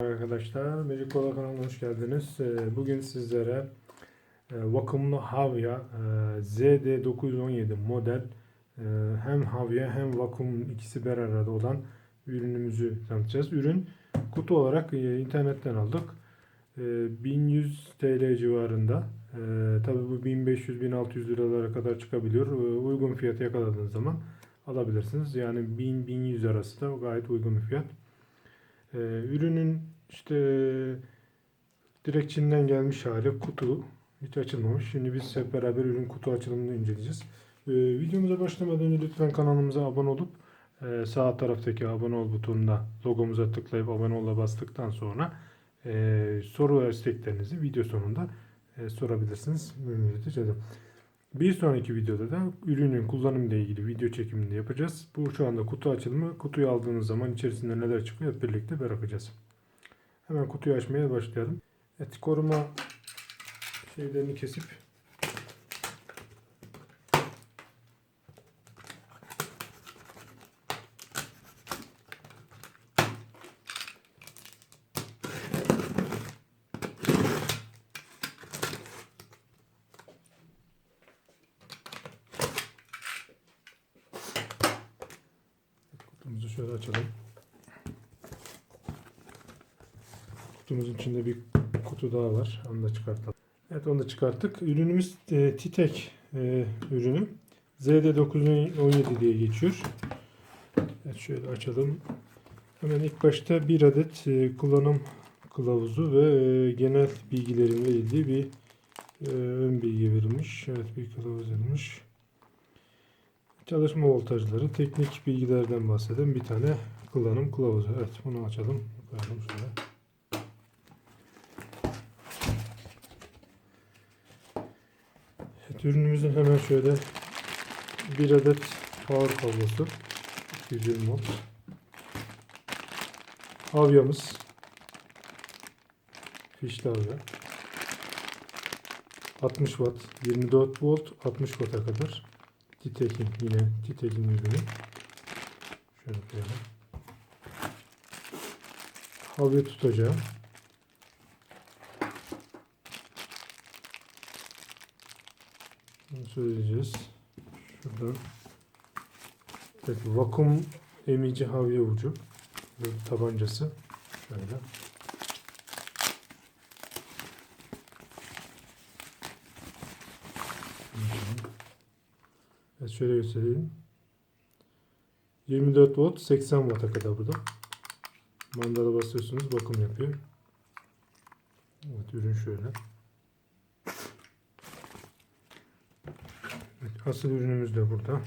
Arkadaşlar Magic Cola kanalına hoş geldiniz. Ee, Bugün sizlere e, vakumlu Havya e, ZD917 model e, hem Havya hem vakum ikisi bir arada olan ürünümüzü tanıtacağız. Ürün kutu olarak internetten aldık. E, 1100 TL civarında. Tabi bu 1500-1600 liralara kadar çıkabiliyor. Uygun fiyatı yakaladığınız zaman alabilirsiniz. Yani 1000-1100 arası da gayet uygun bir fiyat. Ee, ürünün işte direkt Çin'den gelmiş hali kutu hiç açılmamış. Şimdi biz hep beraber ürün kutu açılımını inceleyeceğiz. Ee, videomuza başlamadan önce lütfen kanalımıza abone olup e, sağ taraftaki abone ol butonuna logomuza tıklayıp abone ol'a bastıktan sonra e, soru ve isteklerinizi video sonunda e, sorabilirsiniz. Memnuniyetle. Bir sonraki videoda da ürünün kullanımıyla ilgili video çekimini yapacağız. Bu şu anda kutu açılımı. Kutuyu aldığınız zaman içerisinde neler çıkıyor birlikte bakacağız. Hemen kutuyu açmaya başlayalım. Evet koruma şeylerini kesip şöyle açalım. Kutumuzun içinde bir kutu daha var. Onu da çıkartalım. Evet onu da çıkarttık. Ürünümüz e, Titek e, ürünü. ZD917 diye geçiyor. Evet şöyle açalım. Hemen ilk başta bir adet e, kullanım kılavuzu ve e, genel bilgilerinle ilgili bir e, ön bilgi verilmiş. Evet bir kılavuz verilmiş. Çalışma voltajları, teknik bilgilerden bahseden bir tane kullanım kılavuzu. Evet bunu açalım. Koyalım şöyle. Evet, ürünümüzün hemen şöyle bir adet power kablosu 220 volt. Havyamız fişli havya. 60 watt, 24 volt, 60 watt'a kadar. Titekin yine Titekin ürünü. Şöyle koyalım. Havya tutacağım. Bunu söyleyeceğiz. Şuradan. Evet, vakum emici havya ucu. Tabancası. Şöyle. Evet şöyle göstereyim. 24 volt 80 watt'a kadar burada. Mandala basıyorsunuz bakım yapıyor. Evet ürün şöyle. Evet, asıl ürünümüz de burada.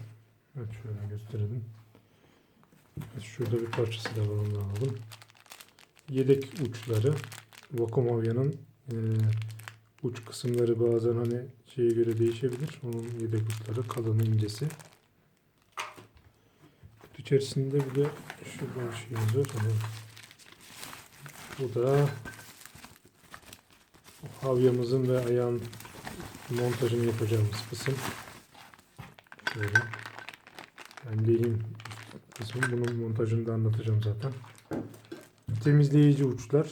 Evet şöyle gösterelim. Evet, şurada bir parçası da var onu alalım. Yedek uçları vakum havyanın e, uç kısımları bazen hani şeye göre değişebilir. Onun yedek uçları kalını incesi. Kutu içerisinde bir de bir şeyimiz var. Hani bu da havyamızın ve ayağın montajını yapacağımız kısım. Böyle. Yani lehim kısmı. Bunun montajını da anlatacağım zaten. Temizleyici uçlar.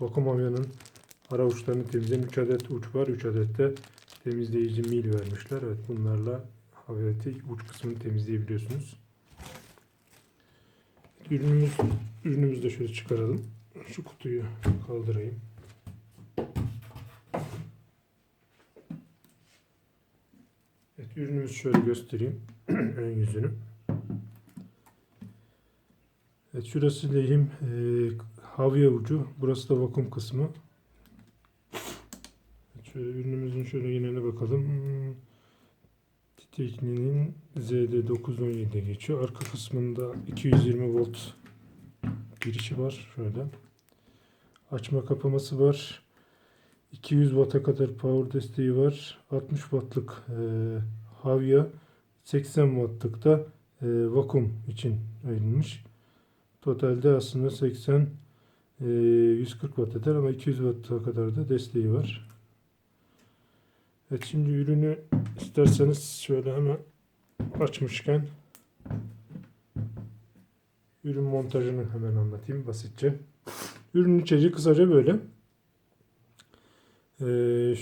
Vakum havyanın ara uçlarını temizleyen 3 adet uç var. 3 adet de temizleyici mil vermişler. Evet bunlarla havyeti uç kısmını temizleyebiliyorsunuz. Ürünümüz, ürünümüzü de şöyle çıkaralım. Şu kutuyu kaldırayım. Evet, ürünümüzü şöyle göstereyim. Ön yüzünü. Evet, şurası lehim e, havya ucu. Burası da vakum kısmı. Şöyle ürünümüzün şöyle geneline bakalım. Tekniğinin ZD917 geçiyor. Arka kısmında 220 volt girişi var. Şöyle. Açma kapaması var. 200 Watt'a kadar power desteği var. 60 Watt'lık e, havya, 80 Watt'lık da e, vakum için ayrılmış. Totalde aslında 80 e, 140 Watt eder ama 200 Watt'a kadar da desteği var. Evet şimdi ürünü isterseniz şöyle hemen açmışken ürün montajını hemen anlatayım basitçe. Ürünün içeriği kısaca böyle. Ee,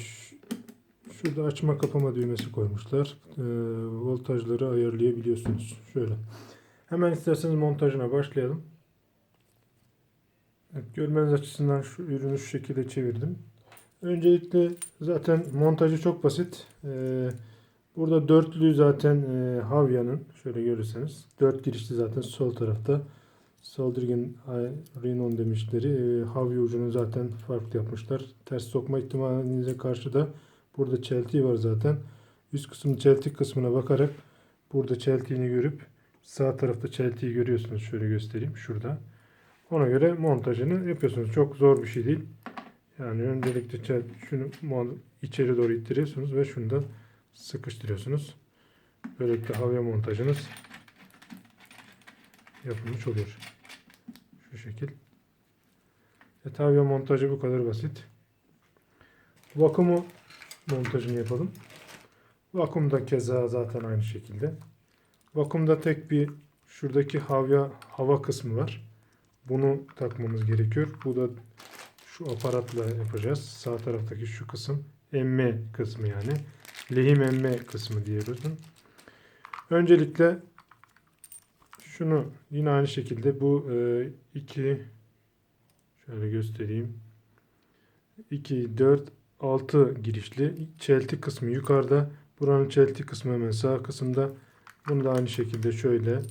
şurada açma kapama düğmesi koymuşlar. Ee, voltajları ayarlayabiliyorsunuz. Şöyle. Hemen isterseniz montajına başlayalım. Evet, görmeniz açısından şu ürünü şu şekilde çevirdim. Öncelikle zaten montajı çok basit. Ee, burada dörtlü zaten e, Havya'nın şöyle görürseniz dört girişli zaten sol tarafta. Soldringen Renon demişleri. E, Havya ucunu zaten farklı yapmışlar. Ters sokma ihtimalinize karşı da burada çeltiği var zaten. Üst kısmın çeltik kısmına bakarak burada çeltiğini görüp sağ tarafta çeltiği görüyorsunuz. Şöyle göstereyim. Şurada. Ona göre montajını yapıyorsunuz. Çok zor bir şey değil. Yani öncelikle şunu içeri doğru ittiriyorsunuz ve şunu da sıkıştırıyorsunuz. Böylelikle havya montajınız yapılmış oluyor. Şu şekil. Evet, havya montajı bu kadar basit. Vakumu montajını yapalım. Vakum da keza zaten aynı şekilde. Vakumda tek bir şuradaki havya hava kısmı var. Bunu takmamız gerekiyor. Bu da şu aparatla yapacağız. Sağ taraftaki şu kısım emme kısmı yani. Lehim emme kısmı diyoruz. Öncelikle şunu yine aynı şekilde bu e, iki şöyle göstereyim. 2 4 6 girişli çelti kısmı yukarıda. Buranın çelti kısmı hemen sağ kısımda. Bunu da aynı şekilde şöyle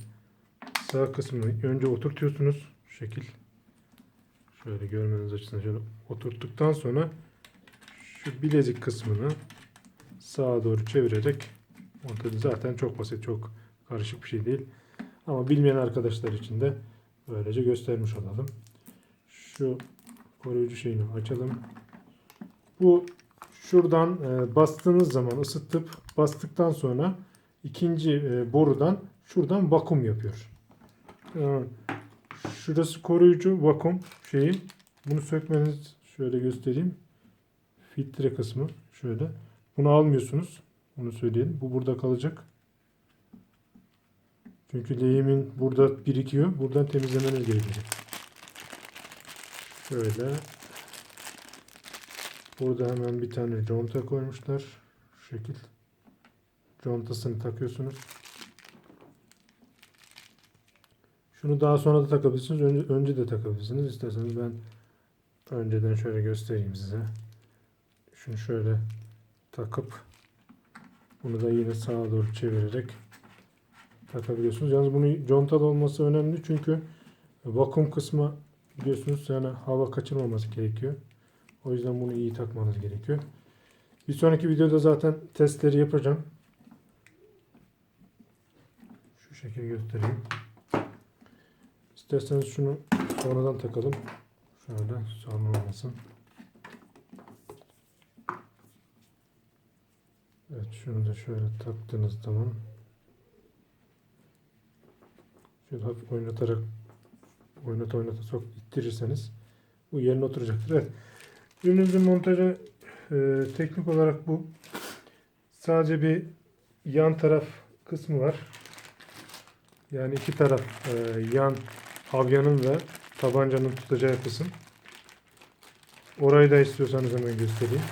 sağ kısmını önce oturtuyorsunuz. Şu şekil. Şöyle görmeniz açısından şöyle oturttuktan sonra şu bilezik kısmını sağa doğru çevirerek montajı zaten çok basit, çok karışık bir şey değil. Ama bilmeyen arkadaşlar için de böylece göstermiş olalım. Şu koruyucu şeyini açalım. Bu şuradan e, bastığınız zaman ısıtıp bastıktan sonra ikinci e, borudan şuradan vakum yapıyor. Şurası koruyucu vakum şeyi. Bunu sökmeniz şöyle göstereyim. Filtre kısmı şöyle. Bunu almıyorsunuz. Onu söyleyelim. Bu burada kalacak. Çünkü lehimin burada birikiyor. Buradan temizlemeniz gerekecek. Şöyle. Burada hemen bir tane conta koymuşlar. Şu şekil. Contasını takıyorsunuz. Şunu daha sonra da takabilirsiniz. Önce, önce de takabilirsiniz. İsterseniz ben önceden şöyle göstereyim size. Şunu şöyle takıp bunu da yine sağa doğru çevirerek takabiliyorsunuz. Yalnız bunu contalı olması önemli çünkü vakum kısmı biliyorsunuz yani hava kaçırmaması gerekiyor. O yüzden bunu iyi takmanız gerekiyor. Bir sonraki videoda zaten testleri yapacağım. Şu şekilde göstereyim. İsterseniz şunu sonradan takalım. Şöyle sorun olmasın. Evet şunu da şöyle taktığınız zaman şöyle hafif oynatarak oynata oynata sok ittirirseniz bu yerine oturacaktır. Evet. Ürünümüzün montajı e, teknik olarak bu. Sadece bir yan taraf kısmı var. Yani iki taraf e, yan havyanın ve tabancanın tutacağı kısım. Orayı da istiyorsanız hemen göstereyim.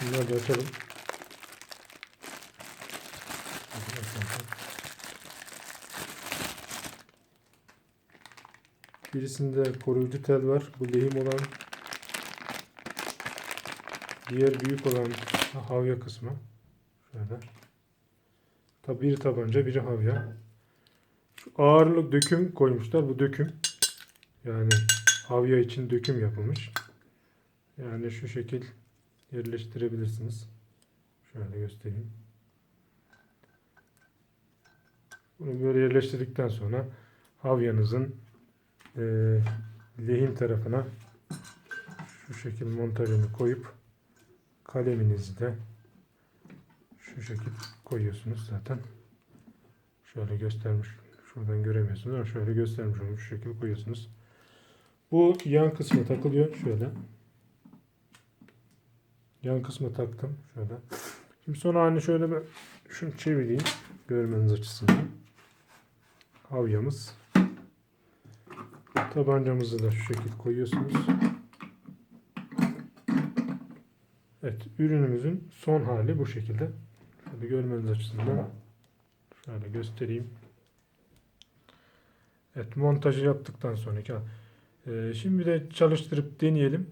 Şunları da açalım. Birisinde koruyucu tel var. Bu lehim olan diğer büyük olan havya kısmı. Şöyle. Tabi biri tabanca, biri havya. Ağırlık döküm koymuşlar. Bu döküm. Yani havya için döküm yapılmış. Yani şu şekil yerleştirebilirsiniz. Şöyle göstereyim. Bunu böyle yerleştirdikten sonra havyanızın e, lehim tarafına şu şekil montajını koyup kaleminizi de şu şekil koyuyorsunuz zaten. Şöyle göstermiş. Şuradan göremiyorsunuz ama şöyle göstermiş olmuş. Şu şekil koyuyorsunuz. Bu yan kısmı takılıyor. Şöyle. Yan kısmı taktım. Şöyle. Şimdi sonra hani şöyle bir şunu çevireyim. Görmeniz açısından. Havyamız. Tabancamızı da şu şekilde koyuyorsunuz. Evet, ürünümüzün son hali bu şekilde. Şöyle görmeniz açısından şöyle göstereyim. Evet, montajı yaptıktan sonraki. Ee, şimdi de çalıştırıp deneyelim.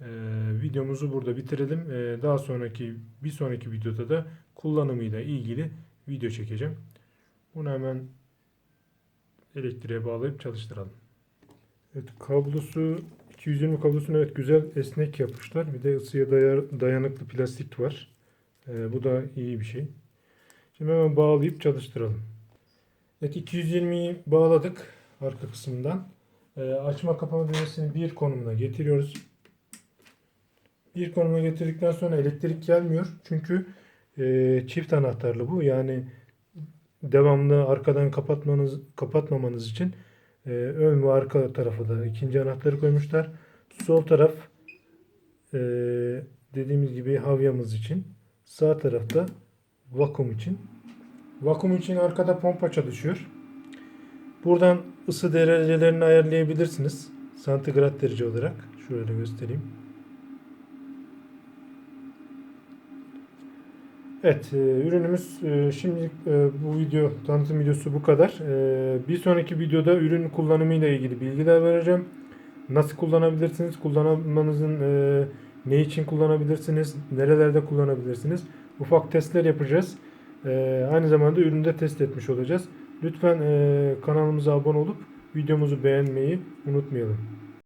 Ee, videomuzu burada bitirelim. Ee, daha sonraki bir sonraki videoda da kullanımıyla ilgili video çekeceğim. Bunu hemen elektriğe bağlayıp çalıştıralım. Evet kablosu 220 kablosunu evet güzel esnek yapmışlar. Bir de ısıya daya- dayanıklı plastik var. Ee, bu da iyi bir şey. Şimdi hemen bağlayıp çalıştıralım. Evet 220'yi bağladık arka kısmından. Ee, açma kapama düğmesini bir konumuna getiriyoruz. Bir konuma getirdikten sonra elektrik gelmiyor. Çünkü e, çift anahtarlı bu. Yani devamlı arkadan kapatmanız kapatmamanız için e, ön ve arka tarafa da ikinci anahtarı koymuşlar. Sol taraf e, dediğimiz gibi havyamız için. Sağ tarafta vakum için. Vakum için arkada pompa çalışıyor. Buradan ısı derecelerini ayarlayabilirsiniz. Santigrat derece olarak. Şöyle göstereyim. Evet, e, ürünümüz e, şimdilik e, bu video tanıtım videosu bu kadar. Bir sonraki videoda ürün kullanımıyla ilgili bilgiler vereceğim. Nasıl kullanabilirsiniz? Kullanmanızın ne için kullanabilirsiniz? Nerelerde kullanabilirsiniz? Ufak testler yapacağız. Aynı zamanda ürünü de test etmiş olacağız. Lütfen kanalımıza abone olup videomuzu beğenmeyi unutmayalım.